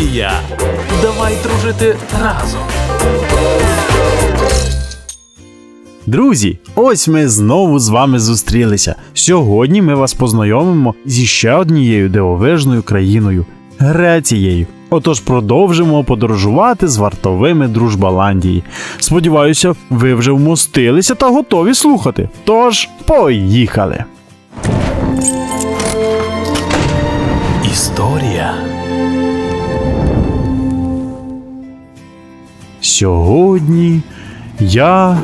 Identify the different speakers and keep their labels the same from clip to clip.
Speaker 1: Дружболандія. Давай дружити разом.
Speaker 2: Друзі, ось ми знову з вами зустрілися. Сьогодні ми вас познайомимо зі ще однією дивовижною країною Грецією. Отож продовжимо подорожувати з вартовими Дружбаландії. Сподіваюся, ви вже вмостилися та готові слухати. Тож, поїхали!
Speaker 1: Історія
Speaker 2: Сьогодні я,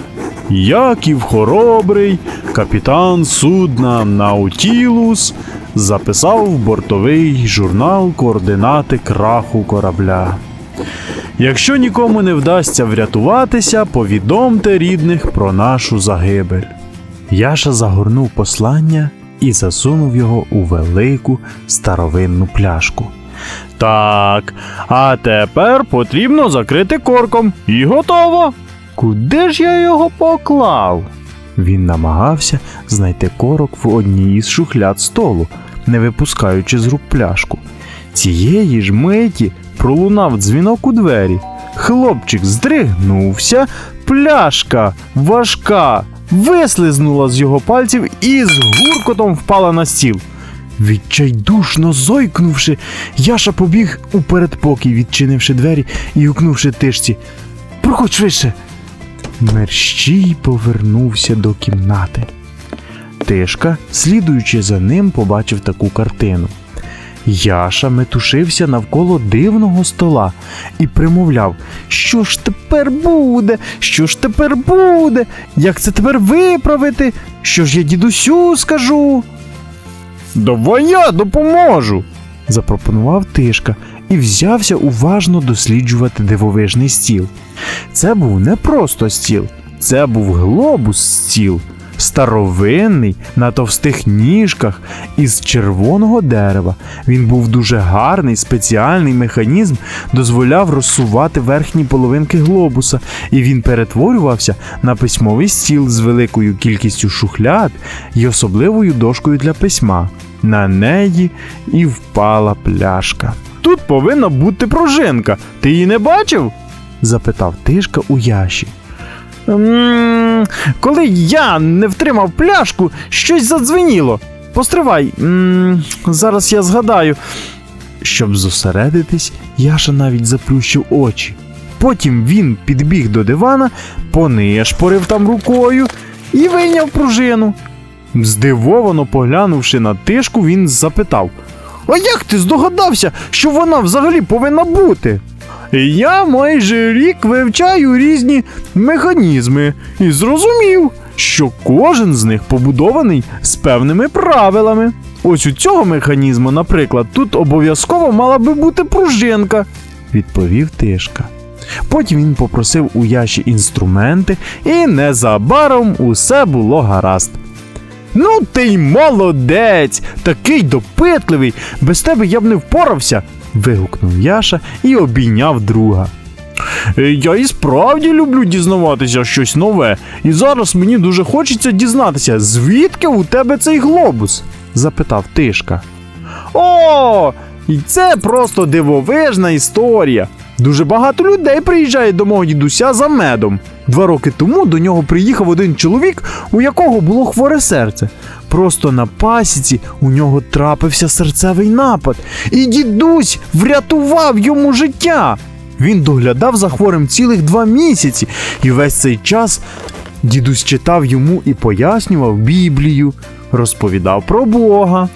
Speaker 2: Яків Хоробрий, капітан судна Наутілус, записав в бортовий журнал координати краху корабля. Якщо нікому не вдасться врятуватися, повідомте рідних про нашу загибель. Яша загорнув послання і засунув його у велику старовинну пляшку. Так, а тепер потрібно закрити корком. І готово. Куди ж я його поклав? Він намагався знайти корок в одній із шухляд столу, не випускаючи з рук пляшку. Цієї ж миті пролунав дзвінок у двері. Хлопчик здригнувся, пляшка важка вислизнула з його пальців і з гуркотом впала на стіл. Відчайдушно зойкнувши, Яша побіг у передпокій, відчинивши двері і гукнувши тишці. Проходь швидше. Мерщій повернувся до кімнати. Тишка, слідуючи за ним, побачив таку картину. Яша метушився навколо дивного стола і примовляв: Що ж тепер буде? Що ж тепер буде? Як це тепер виправити? Що ж я дідусю скажу? Давай я допоможу, запропонував Тишка і взявся уважно досліджувати дивовижний стіл. Це був не просто стіл, це був глобус стіл, старовинний на товстих ніжках із червоного дерева. Він був дуже гарний, спеціальний механізм дозволяв розсувати верхні половинки глобуса, і він перетворювався на письмовий стіл з великою кількістю шухляд і особливою дошкою для письма. На неї і впала пляшка. Тут повинна бути пружинка. Ти її не бачив? запитав Тишка у Яші. Коли я не втримав пляшку, щось задзвеніло. Постривай, зараз я згадаю. Щоб зосередитись, Яша навіть заплющив очі. Потім він підбіг до дивана, понишпорив там рукою і вийняв пружину. Здивовано поглянувши на тишку, він запитав: А як ти здогадався, що вона взагалі повинна бути? Я майже рік вивчаю різні механізми і зрозумів, що кожен з них побудований з певними правилами. Ось у цього механізму, наприклад, тут обов'язково мала би бути пружинка, відповів Тишка. Потім він попросив у Яші інструменти, і незабаром усе було гаразд. Ну, ти й молодець, такий допитливий, без тебе я б не впорався. вигукнув Яша і обійняв друга. «Е, Я і справді люблю дізнаватися щось нове, і зараз мені дуже хочеться дізнатися, звідки у тебе цей глобус? запитав Тишка. О, і це просто дивовижна історія. Дуже багато людей приїжджає до мого дідуся за медом. Два роки тому до нього приїхав один чоловік, у якого було хворе серце. Просто на пасіці у нього трапився серцевий напад, і дідусь врятував йому життя. Він доглядав за хворим цілих два місяці, і весь цей час дідусь читав йому і пояснював Біблію, розповідав про Бога.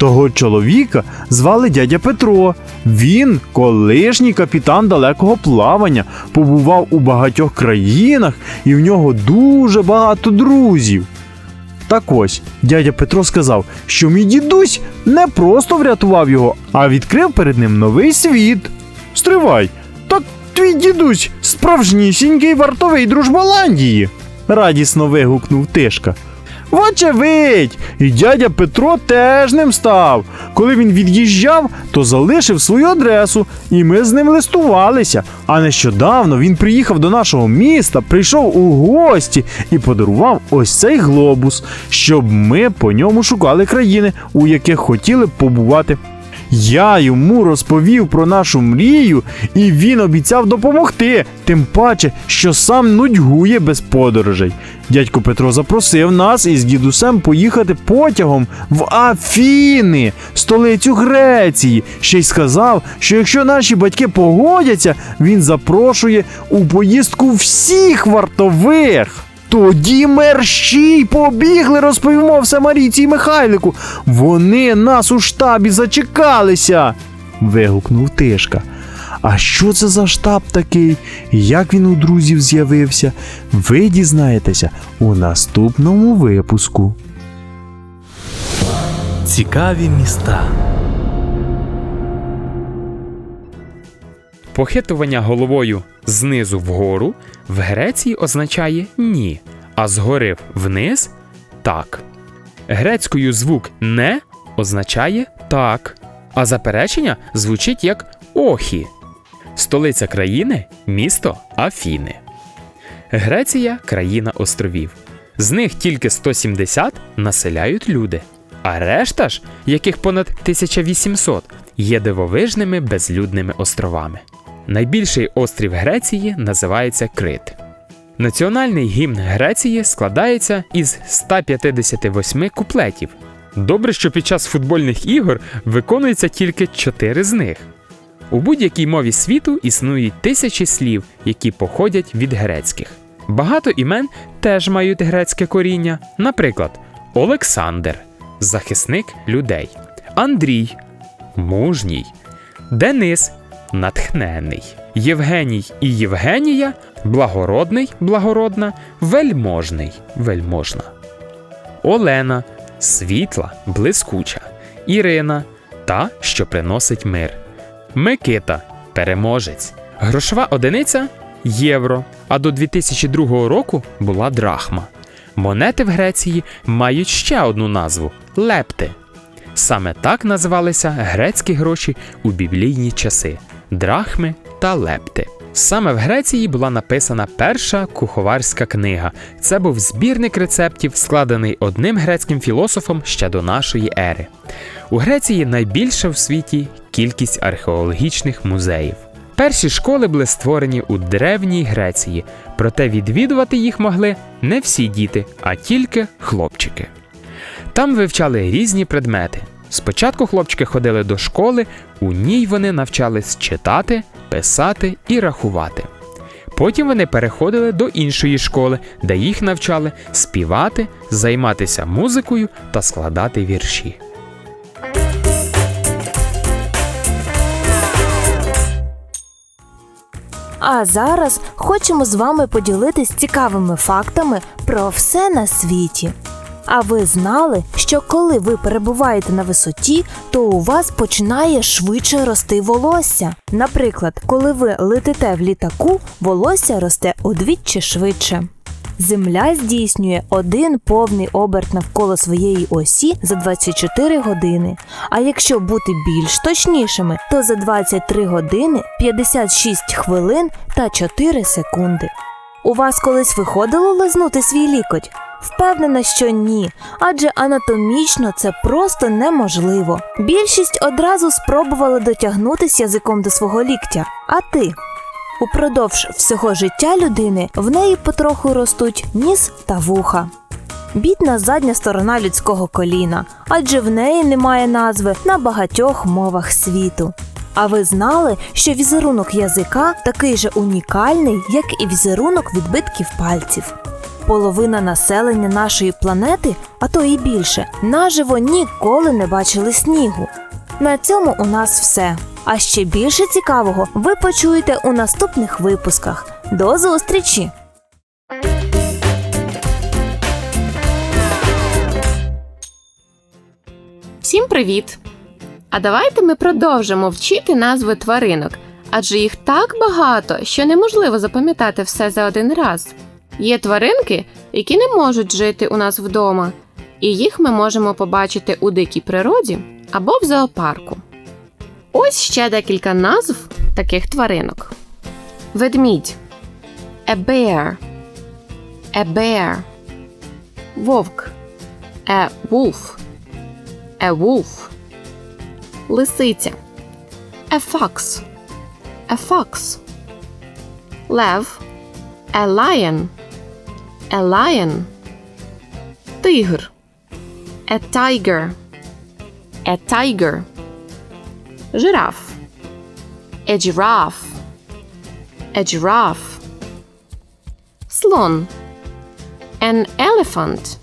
Speaker 2: Того чоловіка звали дядя Петро. Він, колишній капітан далекого плавання, побував у багатьох країнах, і в нього дуже багато друзів. Так ось, дядя Петро сказав, що мій дідусь не просто врятував його, а відкрив перед ним новий світ. Стривай, так твій дідусь справжнісінький вартовий дружболандії. радісно вигукнув Тишка. Вочевидь, і дядя Петро теж ним став. Коли він від'їжджав, то залишив свою адресу, і ми з ним листувалися. А нещодавно він приїхав до нашого міста, прийшов у гості і подарував ось цей глобус, щоб ми по ньому шукали країни, у яких хотіли б побувати. Я йому розповів про нашу мрію, і він обіцяв допомогти. Тим паче, що сам нудьгує без подорожей. Дядько Петро запросив нас із дідусем поїхати потягом в Афіни, столицю Греції. Ще й сказав, що якщо наші батьки погодяться, він запрошує у поїздку всіх вартових. Тоді мерщій побігли, розповімо все Марійці і Михайлику. Вони нас у штабі зачекалися. вигукнув Тишка. А що це за штаб такий? Як він у друзів з'явився? Ви дізнаєтеся у наступному випуску.
Speaker 1: Цікаві міста.
Speaker 3: Похитування головою знизу вгору в Греції означає ні, а згори вниз так. Грецькою звук не означає так, а заперечення звучить як охі. Столиця країни місто Афіни. Греція країна островів. З них тільки 170 населяють люди, а решта ж, яких понад 1800, є дивовижними безлюдними островами. Найбільший острів Греції називається Крит. Національний гімн Греції складається із 158 куплетів. Добре, що під час футбольних ігор виконується тільки 4 з них. У будь-якій мові світу існують тисячі слів, які походять від грецьких. Багато імен теж мають грецьке коріння, наприклад, Олександр захисник людей, Андрій мужній, Денис натхнений, Євгеній і Євгенія благородний благородна, вельможний вельможна. Олена світла, блискуча, Ірина та, що приносить мир. Микита переможець. Грошова одиниця євро, а до 2002 року була драхма. Монети в Греції мають ще одну назву лепти. Саме так називалися грецькі гроші у біблійні часи драхми та лепти. Саме в Греції була написана перша куховарська книга. Це був збірник рецептів, складений одним грецьким філософом ще до нашої ери. У Греції найбільша в світі кількість археологічних музеїв. Перші школи були створені у древній Греції, проте відвідувати їх могли не всі діти, а тільки хлопчики. Там вивчали різні предмети. Спочатку хлопчики ходили до школи, у ній вони навчались читати, писати і рахувати. Потім вони переходили до іншої школи, де їх навчали співати, займатися музикою та складати вірші.
Speaker 4: А зараз хочемо з вами поділитись цікавими фактами про все на світі. А ви знали, що коли ви перебуваєте на висоті, то у вас починає швидше рости волосся. Наприклад, коли ви летите в літаку, волосся росте удвічі швидше. Земля здійснює один повний оберт навколо своєї осі за 24 години. А якщо бути більш точнішими, то за 23 години 56 хвилин та 4 секунди. У вас колись виходило лизнути свій лікоть? Впевнена, що ні, адже анатомічно це просто неможливо. Більшість одразу спробували дотягнутися язиком до свого ліктя. А ти? Упродовж всього життя людини в неї потроху ростуть ніс та вуха. Бідна задня сторона людського коліна, адже в неї немає назви на багатьох мовах світу. А ви знали, що візерунок язика такий же унікальний, як і візерунок відбитків пальців. Половина населення нашої планети, а то і більше, наживо ніколи не бачили снігу. На цьому у нас все. А ще більше цікавого ви почуєте у наступних випусках. До зустрічі!
Speaker 5: Всім привіт! А давайте ми продовжимо вчити назви тваринок, адже їх так багато, що неможливо запам'ятати все за один раз. Є тваринки, які не можуть жити у нас вдома, і їх ми можемо побачити у дикій природі або в зоопарку. Ось ще декілька назв таких тваринок: ведмідь, a bear, a bear, вовк, a wolf, a wolf, лисиця. A fox. A fox. Лев. A lion. A lion. Тигр. A tiger. A tiger. Жираф. A giraffe. A giraffe. Слон. An elephant.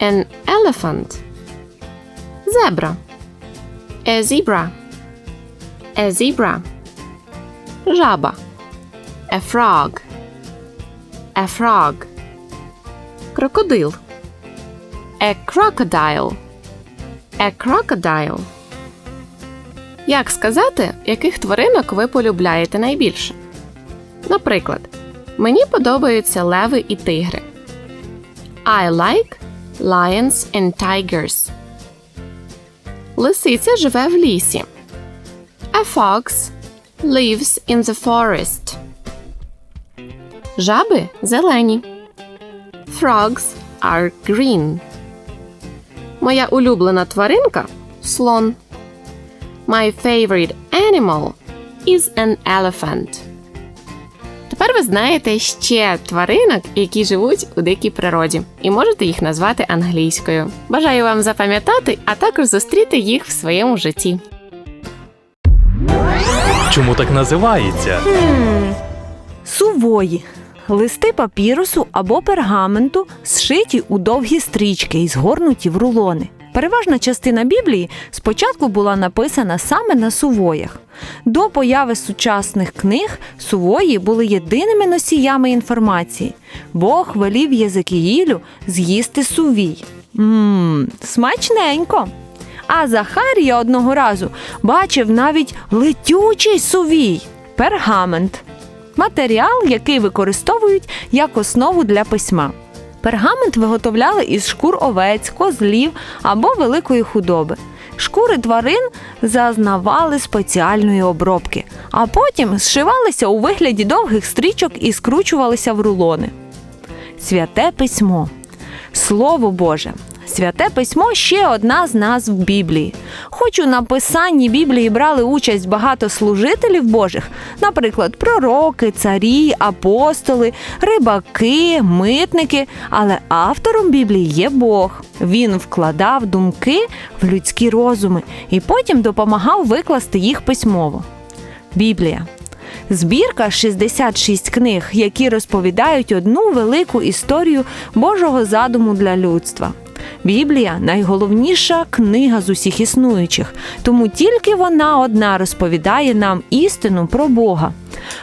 Speaker 5: An elephant. Зебра. A zebra. A zebra. Жаба. A frog. A frog. Крокодил. A crocodile. A crocodile. Як сказати, яких тваринок ви полюбляєте найбільше? Наприклад, мені подобаються леви і тигри. I like lions and tigers. Лисиця живе в лісі. A fox lives in the forest. Жаби зелені. Frogs are green. Моя улюблена тваринка слон. My favorite animal is an elephant. Тепер ви знаєте ще тваринок, які живуть у дикій природі, і можете їх назвати англійською. Бажаю вам запам'ятати, а також зустріти їх в своєму житті.
Speaker 1: Чому так називається?
Speaker 6: Сувої листи папірусу або пергаменту, зшиті у довгі стрічки і згорнуті в рулони. Переважна частина Біблії спочатку була написана саме на сувоях. До появи сучасних книг сувої були єдиними носіями інформації. Бог велів Єзекіїлю з'їсти сувій. Мм, смачненько. А Захарія одного разу бачив навіть летючий сувій пергамент матеріал, який використовують як основу для письма. Пергамент виготовляли із шкур овець, козлів або великої худоби. Шкури тварин зазнавали спеціальної обробки, а потім зшивалися у вигляді довгих стрічок і скручувалися в рулони. Святе письмо. Слово Боже. Святе письмо ще одна з назв Біблії. Хоч у написанні Біблії брали участь багато служителів Божих, наприклад, пророки, царі, апостоли, рибаки, митники, але автором Біблії є Бог. Він вкладав думки в людські розуми і потім допомагав викласти їх письмово. Біблія. Збірка 66 книг, які розповідають одну велику історію Божого задуму для людства. Біблія найголовніша книга з усіх існуючих, тому тільки вона одна розповідає нам істину про Бога.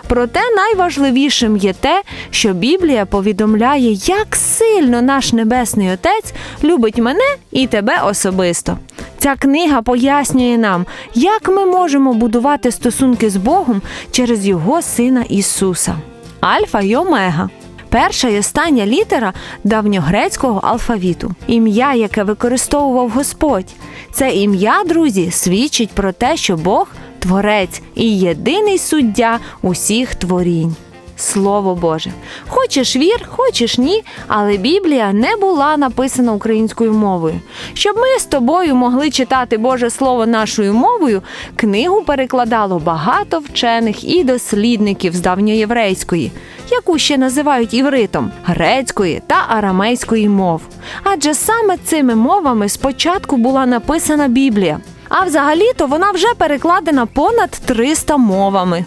Speaker 6: Проте найважливішим є те, що Біблія повідомляє, як сильно наш Небесний Отець любить мене і тебе особисто. Ця книга пояснює нам, як ми можемо будувати стосунки з Богом через Його Сина Ісуса. Альфа й Омега. Перша і остання літера давньогрецького алфавіту, ім'я, яке використовував Господь. Це ім'я, друзі, свідчить про те, що Бог творець і єдиний суддя усіх творінь. Слово Боже. Хочеш вір, хочеш ні, але Біблія не була написана українською мовою. Щоб ми з тобою могли читати Боже Слово нашою мовою, книгу перекладало багато вчених і дослідників з давньоєврейської, яку ще називають івритом, грецької та арамейської мов. Адже саме цими мовами спочатку була написана Біблія. А взагалі-то вона вже перекладена понад 300 мовами.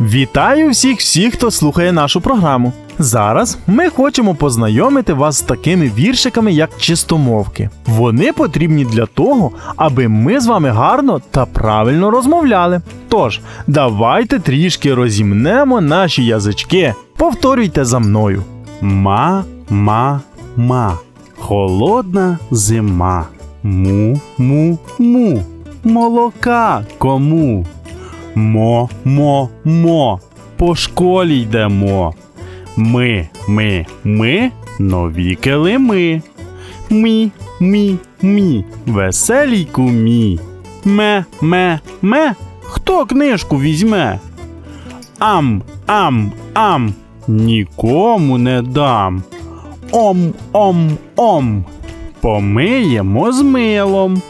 Speaker 2: Вітаю всіх всіх, хто слухає нашу програму. Зараз ми хочемо познайомити вас з такими віршиками, як чистомовки. Вони потрібні для того, аби ми з вами гарно та правильно розмовляли. Тож, давайте трішки розімнемо наші язички. Повторюйте за мною: ма, ма, ма. Холодна зима. Му, му, му. Молока кому? Мо, мо, мо. По школі йдемо. Ми, ми, ми, нові килими. Мі, мі, мі, веселій кумі. Ме, ме, ме, хто книжку візьме? Ам, ам, ам, нікому не дам. ом, ом, ом. Помиємо з милом.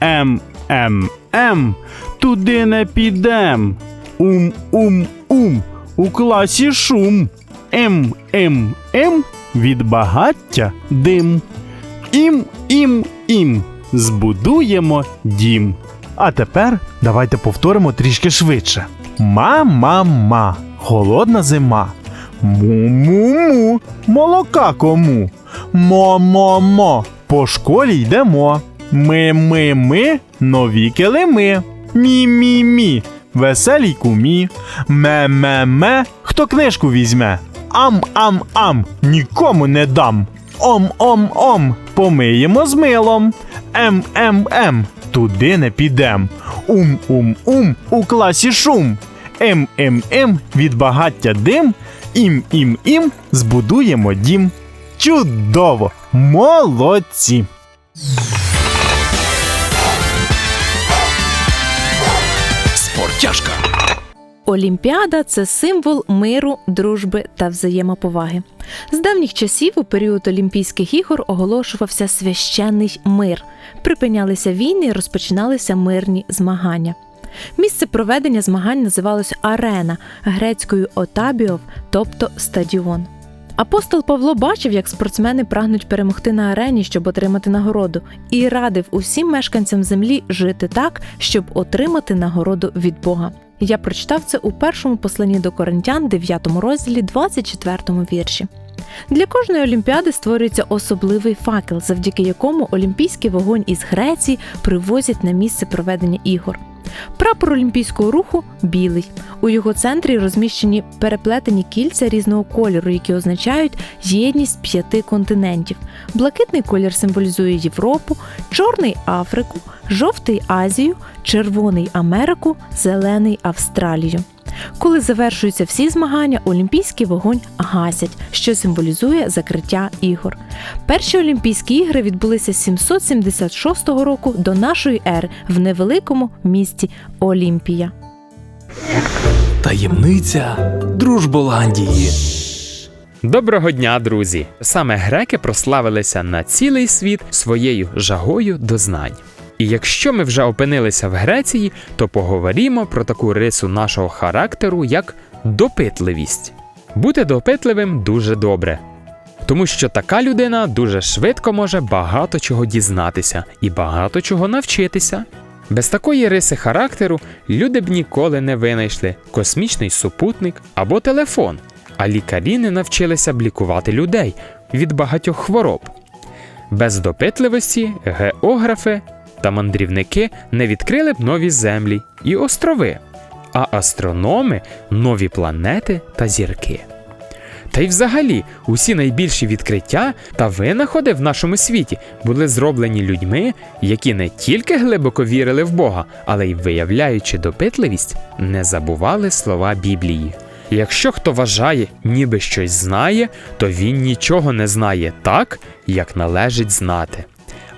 Speaker 2: Ем, ем, ем. Туди не підем. Ум, ум, ум. У класі шум. Ем, ем, ем. Від багаття дим. Ім, ім, ім. Збудуємо дім. А тепер давайте повторимо трішки швидше. Ма-ма-ма, холодна зима. Му-му-му, молока кому. Мо-мо-мо, по школі йдемо. Ми-ми-ми, нові килими. Мі-мі-мі, веселій кумі. Ме-ме-ме, хто книжку візьме. Ам-ам-ам, нікому не дам. Ом-ом-ом, помиємо з милом. Ем-ем-ем, туди не підем. Ум-ум-ум, у класі шум. Ем-ем-ем, від багаття дим. Ім-ім-ім, збудуємо дім. Чудово! Молодці!
Speaker 7: Олімпіада це символ миру, дружби та взаємоповаги. З давніх часів у період Олімпійських ігор оголошувався священний мир. Припинялися війни розпочиналися мирні змагання. Місце проведення змагань називалось арена грецькою отабіов, тобто стадіон. Апостол Павло бачив, як спортсмени прагнуть перемогти на арені, щоб отримати нагороду, і радив усім мешканцям землі жити так, щоб отримати нагороду від Бога. Я прочитав це у першому посланні до Коринтян, 9 розділі, 24 вірші. Для кожної олімпіади створюється особливий факел, завдяки якому олімпійський вогонь із Греції привозять на місце проведення ігор. Прапор олімпійського руху білий. У його центрі розміщені переплетені кільця різного кольору, які означають єдність п'яти континентів. Блакитний колір символізує Європу, чорний Африку, жовтий Азію, червоний Америку, зелений Австралію. Коли завершуються всі змагання, олімпійський вогонь гасять, що символізує закриття ігор. Перші Олімпійські ігри відбулися 776 року до нашої ери в невеликому місті Олімпія.
Speaker 1: Таємниця Дружболандії.
Speaker 3: Доброго дня, друзі! Саме греки прославилися на цілий світ своєю жагою до знань. І якщо ми вже опинилися в Греції, то поговоримо про таку рису нашого характеру, як допитливість. Бути допитливим дуже добре, тому що така людина дуже швидко може багато чого дізнатися і багато чого навчитися. Без такої риси характеру люди б ніколи не винайшли космічний супутник або телефон, а лікарі не навчилися б лікувати людей від багатьох хвороб. Без допитливості географи та мандрівники не відкрили б нові землі і острови, а астрономи нові планети та зірки. Та й взагалі, усі найбільші відкриття та винаходи в нашому світі були зроблені людьми, які не тільки глибоко вірили в Бога, але й, виявляючи допитливість, не забували слова Біблії. Якщо хто вважає, ніби щось знає, то він нічого не знає так, як належить знати.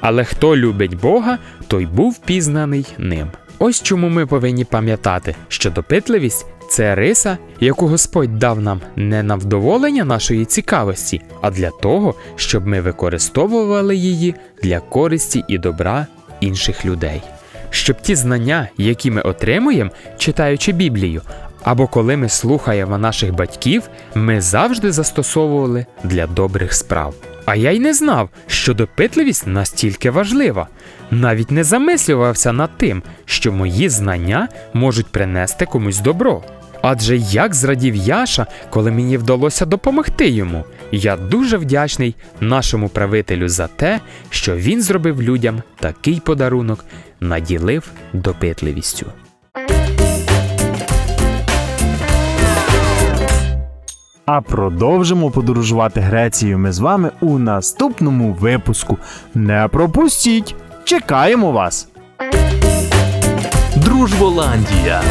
Speaker 3: Але хто любить Бога, той був пізнаний ним. Ось чому ми повинні пам'ятати, що допитливість це риса, яку Господь дав нам не на вдоволення нашої цікавості, а для того, щоб ми використовували її для користі і добра інших людей. Щоб ті знання, які ми отримуємо, читаючи Біблію, або коли ми слухаємо наших батьків, ми завжди застосовували для добрих справ. А я й не знав, що допитливість настільки важлива. Навіть не замислювався над тим, що мої знання можуть принести комусь добро. Адже як зрадів Яша, коли мені вдалося допомогти йому. Я дуже вдячний нашому правителю за те, що він зробив людям такий подарунок, наділив допитливістю.
Speaker 2: А продовжимо подорожувати Грецією ми з вами у наступному випуску. Не пропустіть! Чекаємо вас!
Speaker 1: Дружболандія.